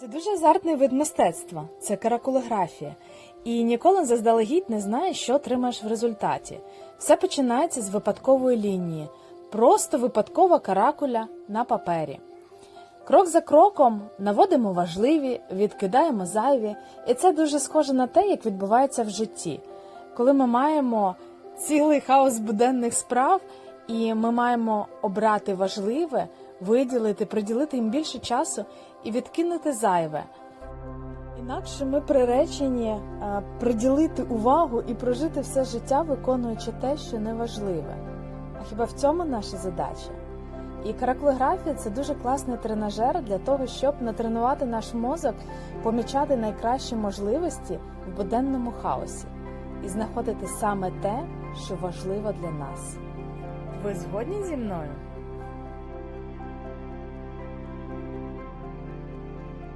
Це дуже азартний вид мистецтва, це каракулографія. І ніколи заздалегідь не знаєш, що отримаєш в результаті. Все починається з випадкової лінії, просто випадкова каракуля на папері. Крок за кроком наводимо важливі, відкидаємо зайві, і це дуже схоже на те, як відбувається в житті. Коли ми маємо цілий хаос буденних справ, і ми маємо обрати важливе, виділити, приділити їм більше часу і відкинути зайве. Інакше ми приречені е, приділити увагу і прожити все життя, виконуючи те, що неважливе. А хіба в цьому наша задача? І каракулографія це дуже класний тренажер для того, щоб натренувати наш мозок, помічати найкращі можливості в буденному хаосі і знаходити саме те, що важливо для нас. Ви згодні зі мною?